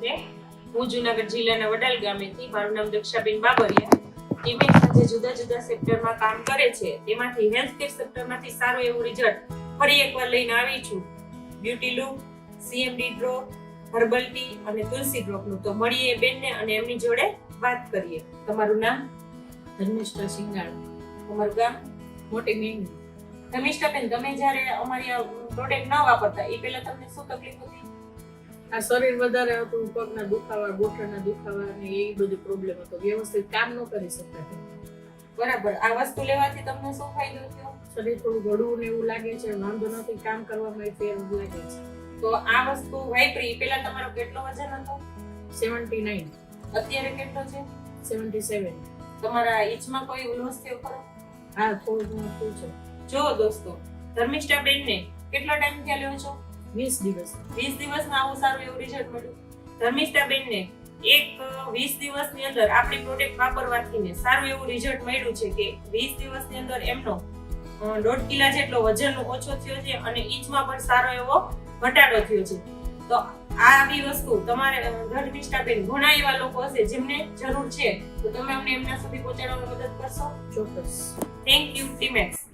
તે હું જુનાગઢ જિલ્લાના વડાલ ગામેથી, મારું નામ દક્ષાબેન બાબરિયા. ટીમે જે જુદા જુદા સેક્ટરમાં કામ કરે છે. તેમાંથી હેલ્થ કેર સેક્ટરમાંથી સારું એવું રિઝલ્ટ ફરી એકવાર લઈને આવી છું. Beauty loop CMD drop herbal tea અને તુલસી ડ્રોપનું તો મળીએ બેનને અને એમની જોડે વાત કરીએ. તમારું નામ? ધર્મિષ્ઠા સિંગાણ તમારું ગામ મોટી મેંગી. ધર્મિષ્ઠાબેન તમે જ્યારે અમારી આ પ્રોડક્ટ ન વાપરતા, એ પહેલા તમને શું તકલીફ હતી? આ શરીર વધારે હતું પગના દુખાવા ગોઠણના દુખાવા ને એ બધું પ્રોબ્લેમ હતો. વ્યવસ્થિત કામ ન કરી શકતા. બરાબર. આ વસ્તુ લેવાથી તમને શું ફાયદો થયો? શરીર થોડું ગળું ને એવું લાગે છે વાંધો નથી કામ કરવામાં ફેર લાગે છે. તો આ વસ્તુ વાપરી. પેલા તમારો કેટલો વજન હતો? Seventy nine. અત્યારે કેટલો છે? Seventy seven. તમારા ઈચમાં કોઈ ઉલ્લસ થયો ખરો? હા થોડું ઘણું થયું છે. જો દોસ્તો ધર્મિષ્ઠા બેનને કેટલો ટાઈમ થયા લ્યો છો? વીસ દિવસ. વીસ દિવસમાં આવું સારું એવું રિઝલ્ટ મળ્યું. ધર્મિષ્ઠા બેનને એક વીસ દિવસની અંદર આપણી પ્રોડક્ટ વાપરવાથી ને સારું એવું રિઝલ્ટ મળ્યું છે કે વીસ દિવસની અંદર એમનો દોઢ કિલા જેટલો વજન ઓછો થયો છે અને ઈંચમાં પણ સારો એવો ઘટાડો થયો છે. તો આ આવી વસ્તુ તમારે ધર્મિષ્ઠા બેન ઘણા એવા લોકો હશે જેમને જરૂર છે. તો તમે અમને એમના સુધી પહોંચાડવામાં મદદ કરશો? ચોક્કસ. Thank you Timex